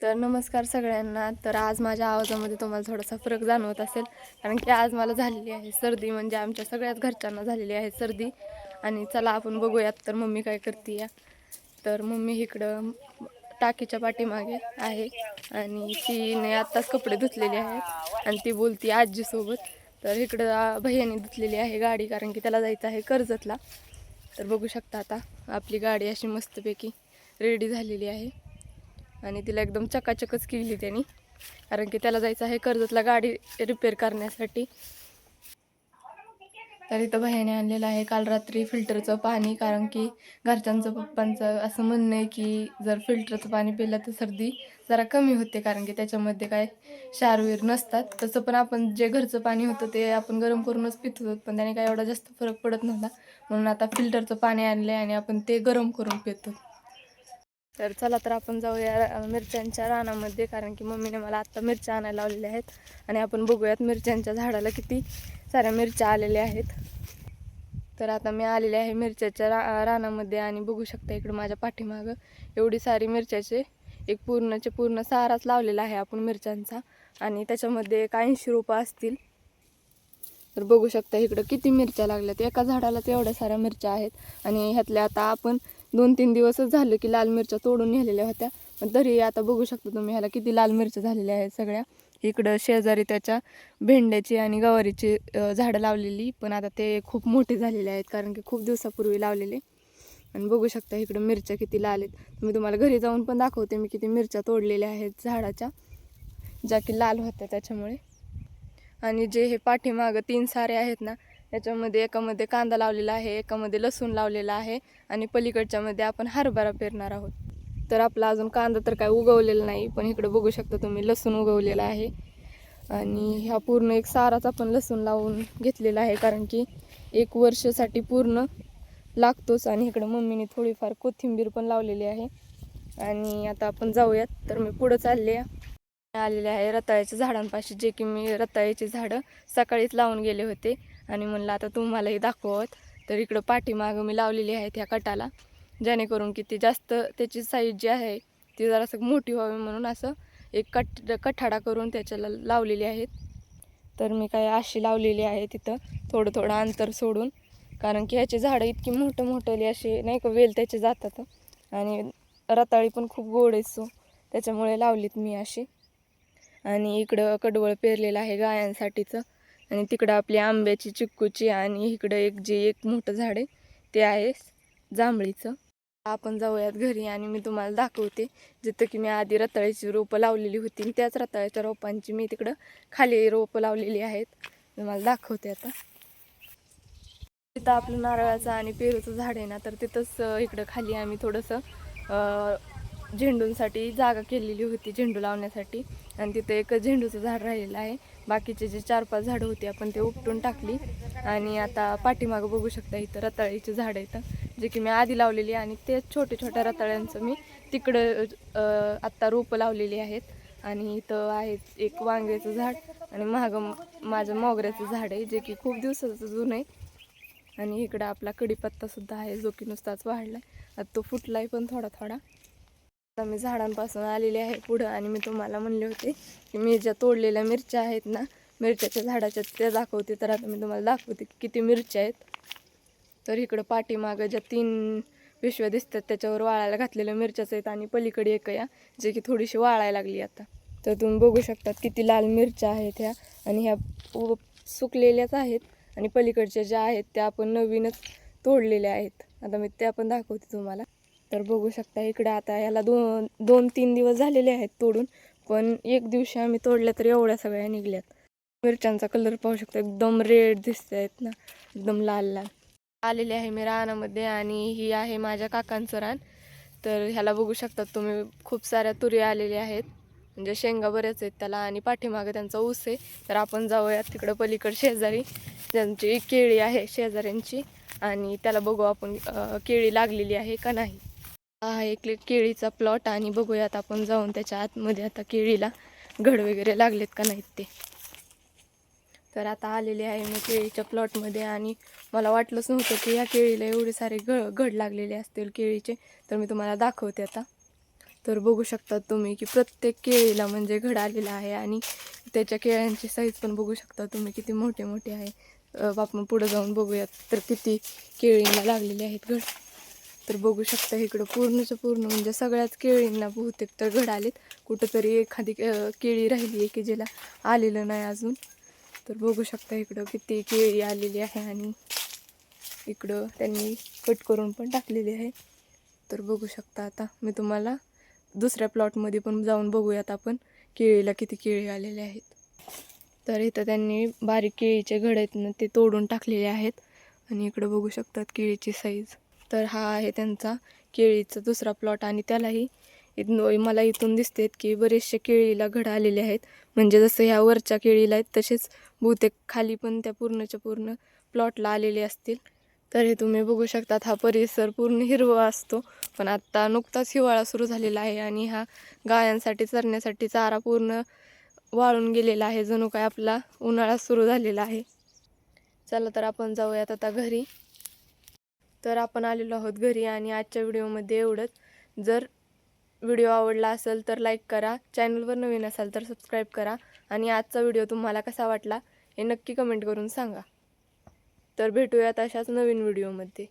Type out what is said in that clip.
तर नमस्कार सगळ्यांना. तर आज माझ्या आवाजामध्ये तुम्हाला थोडासा फरक जाणवत असेल कारण की आज मला झालेली आहे सर्दी म्हणजे आमच्या सगळ्याच घरच्यांना झालेली आहे सर्दी. आणि चला आपण बघूयात तर मम्मी काय करते या तर मम्मी इकडं टाकीच्या पाठीमागे आहे आणि तिने आत्ताच कपडे धुतलेले आहेत आणि ती बोलती आजीसोबत. तर इकडं भैयाने धुतलेली आहे गाडी कारण की त्याला जायचं आहे कर्जतला. तर बघू शकता आता आपली गाडी अशी मस्तपैकी रेडी झालेली आहे. आणि तिला एकदम चकाचकच केली त्यांनी. कारण की त्याला जायचं आहे कर्जतला गाडी रिपेअर करण्यासाठी. तर इथं बहिणी आणलेलं आहे काल रात्री फिल्टरचं पाणी कारण की घरच्यांचं पप्पांचं असं म्हणणं आहे की जर फिल्टरचं पाणी पिलं तर सर्दी जरा कमी होते कारण की त्याच्यामध्ये काय शारवीर नसतात. तसं पण आपण जे घरचं पाणी होतं ते आपण गरम करूनच पित होतो पण त्याने काय एवढा जास्त फरक पडत नव्हता. म्हणून आता फिल्टरचं पाणी आणलं आणि आपण ते गरम करून पितो. तर चला तर आपण जाऊया मिरच्यांच्या रानामध्ये कारण की मम्मीने मला आत्ता मिरच्या आणायला लावलेल्या आहेत. आणि आपण बघूयात मिरच्यांच्या झाडाला किती साऱ्या मिरच्या आलेल्या आहेत. तर आता मी आलेले आहे मिरच्याच्या रा रानामध्ये आणि बघू शकता इकडं माझ्या पाठीमागं एवढी सारी मिरच्याचे एक पूर्णचे पूर्ण साराच लावलेला आहे आपण मिरच्यांचा. आणि त्याच्यामध्ये एक ऐंशी रुपये असतील. तर बघू शकता इकडं किती मिरच्या लागल्यात. एका झाडालाच एवढ्या साऱ्या मिरच्या आहेत. आणि ह्यातल्या आता आपण दोन तीन दिवसच झालं की लाल मिरच्या तोडून नेलेल्या होत्या. पण तरी आता बघू शकता तुम्ही ह्याला किती लाल मिरच्या झालेल्या आहेत सगळ्या. इकडं शेजारी त्याच्या भेंड्याची आणि गवारीची झाडं लावलेली. पण आता ते खूप मोठे झालेले आहेत कारण की खूप दिवसापूर्वी लावलेले. आणि बघू शकता इकडं मिरच्या किती लाल आहेत. मी तुम्हाला घरी जाऊन पण दाखवते मी किती मिरच्या तोडलेल्या आहेत झाडाच्या ज्या की लाल होत्या त्याच्यामुळे. आणि जे हे पाठीमागं तीन सारे आहेत ना याच्यामध्ये एकामध्ये कांदा लावलेला आहे एकामध्ये लसूण लावलेला आहे आणि पलीकडच्यामध्ये आपण हरभरा पेरणार आहोत. तर आपला अजून कांदा तर काय उगवलेला नाही पण इकडे बघू शकता तुम्ही लसूण उगवलेला आहे. आणि ह्या पूर्ण एक साराच आपण लसूण लावून घेतलेला आहे कारण की एक वर्षासाठी पूर्ण लागतोच. आणि इकडं मम्मीने थोडीफार कोथिंबीर पण लावलेली आहे. आणि आता आपण जाऊयात. तर मी पुढं चालले आलेले आहे. रताळ्याच्या झाडांपाशी जे की मी रताळ्याची झाडं सकाळीच लावून गेले होते. आणि म्हणलं आता तुम्हालाही दाखवत. तर इकडं पाठीमागं मी लावलेली आहेत ह्या कटाला. जेणेकरून की ती जास्त त्याची साईज जी आहे ती जरासं मोठी व्हावी म्हणून असं एक कट कठाडा करून त्याच्याला लावलेली आहेत. तर मी काय अशी लावलेली आहे तिथं थोडं थोडं अंतर सोडून. कारण की ह्याची झाडं इतकी मोठं मोठंली अशी नाही का वेल त्याचे जातात. आणि रताळी पण खूप गोड आहे सो त्याच्यामुळे लावलीत मी अशी. आणि इकडं कडवळ पेरलेलं आहे गायांसाठीचं. आणि तिकडं आपली आंब्याची चिक्कूची आणि इकडं एक जे एक मोठं झाड आहे ते आहे जांभळीचं. आपण जाऊयात घरी आणि मी तुम्हाला दाखवते. जिथं की मी आधी रताळ्याची रोपं लावलेली होती आणि त्याच रताळ्याच्या रोपांची मी तिकडं खाली रोपं लावलेली आहेत. तुम्हाला दाखवते आता. तिथं आपलं नारळाचं आणि पेरूचं झाड आहे ना तर तिथंच इकडं खाली आम्ही थोडंसं झेंडूंसाठी जागा केलेली होती झेंडू लावण्यासाठी. आणि तिथं एक झेंडूचं झाड राहिलेलं आहे. बाकीचे जे चार पाच झाडं होती आपण ते उपटून टाकली. आणि आता पाठीमागं बघू शकता इथं रताळीची झाडं इथं जे की मी आधी लावलेली आणि ते छोट्या छोट्या रताळ्यांचं मी तिकडं आत्ता रोपं लावलेली आहेत. आणि इथं आहे एक वांग्याचं झाड आणि मागं माझं मोगऱ्याचं झाड आहे जे की खूप दिवसाचं जुनं आहे. आणि इकडं आपला कढीपत्तासुद्धा आहे जो की नुसताच वाढला आहे आता तो फुटलाय पण थोडा थोडा. आता मी झाडांपासून आलेले आहे पुढं आणि मी तुम्हाला म्हणले होते की मी ज्या तोडलेल्या मिरच्या आहेत ना मिरच्याच्या झाडाच्या त्या दाखवते. तर आता मी तुम्हाला दाखवते की किती मिरच्या आहेत. तर इकडं पाठीमागं ज्या तीन पिशव्या दिसतात त्याच्यावर वाळायला घातलेल्या मिरच्याच आहेत आणि पलीकडे एक या जे की थोडीशी वाळायला लागली आता. तर तुम्ही बघू शकतात किती लाल मिरच्या आहेत ह्या आणि ह्या सुकलेल्याच आहेत आणि पलीकडच्या ज्या आहेत त्या आपण नवीनच तोडलेल्या आहेत. आता मी त्या पण दाखवते तुम्हाला. तर बघू शकता इकडे आता याला दोन दोन तीन दिवस झालेले आहेत तोडून पण एक दिवशी आम्ही तोडल्या तर एवढ्या सगळ्या निघल्यात. मिरच्यांचा कलर पाहू शकता एकदम रेड दिसत आहेत ना एकदम लाल लाल. आलेले आहे मी रानामध्ये आणि ही आहे माझ्या काकांचं रान. तर ह्याला बघू शकतात तुम्ही खूप साऱ्या तुरी आलेल्या आहेत. म्हणजे शेंगा बऱ्याच आहेत त्याला आणि पाठीमागं त्यांचा ऊस आहे. तर आपण जाऊयात तिकडं पलीकडे शेजारी. त्यांची केळी आहे शेजाऱ्यांची आणि त्याला बघू आपण केळी लागलेली आहे का नाही. हा एक केळीचा प्लॉट आणि बघूयात आपण जाऊन त्याच्या आतमध्ये आता केळीला घड वगैरे लागलेत का नाहीत ते. तर आता आलेले आहे मी केळीच्या प्लॉटमध्ये आणि मला वाटलंच नव्हतं की या केळीला एवढे सारे घ घड लागलेले असतील केळीचे. तर मी तुम्हाला दाखवते आता. तर बघू शकता तुम्ही की प्रत्येक केळीला म्हणजे घड आलेला आहे आणि त्याच्या केळ्यांची साईज पण बघू शकता तुम्ही किती मोठे मोठे आहे आपण पुढे जाऊन बघूयात तर किती केळींना लागलेले आहेत घड तर बघू शकता इकडं पूर्णचं पूर्ण म्हणजे सगळ्याच केळींना बहुतेक तर घड आलेत कुठंतरी एखादी केळी राहिली आहे की ज्याला आलेलं नाही अजून. तर बघू शकता इकडं किती केळी आलेली आहे आणि इकडं त्यांनी कट करून पण टाकलेली आहे. तर बघू शकता आता. मी तुम्हाला दुसऱ्या प्लॉटमध्ये पण जाऊन बघूयात आपण केळीला किती केळी आलेले आहेत. तर इथं त्यांनी बारीक केळीचे घड आहेत ना ते तोडून टाकलेले आहेत. आणि इकडं बघू शकतात केळीची साईज तर हा आहे त्यांचा केळीचा दुसरा प्लॉट आणि त्यालाही इथून मला इथून दिसतेत की बरेचसे केळीला घड आलेले आहेत. म्हणजे जसं ह्या वरच्या केळीला आहेत तसेच बहुतेक खाली पण त्या पूर्णच्या पूर्ण प्लॉटला आलेले असतील. तर हे तुम्ही बघू शकतात हा परिसर पूर्ण हिरवा असतो. पण आत्ता नुकताच हिवाळा सुरू झालेला आहे आणि हा गायांसाठी चरण्यासाठी चारा पूर्ण वाळून गेलेला आहे जणू काय आपला उन्हाळा सुरू झालेला आहे. चला तर आपण जाऊयात आता घरी. तर आपण आलेलो आहोत घरी आणि आजच्या व्हिडिओमध्ये एवढंच. जर व्हिडिओ आवडला असेल तर लाईक करा. चॅनलवर नवीन असाल तर सबस्क्राईब करा. आणि आजचा व्हिडिओ तुम्हाला कसा वाटला हे नक्की कमेंट करून सांगा. तर भेटूयात अशाच नवीन व्हिडिओमध्ये.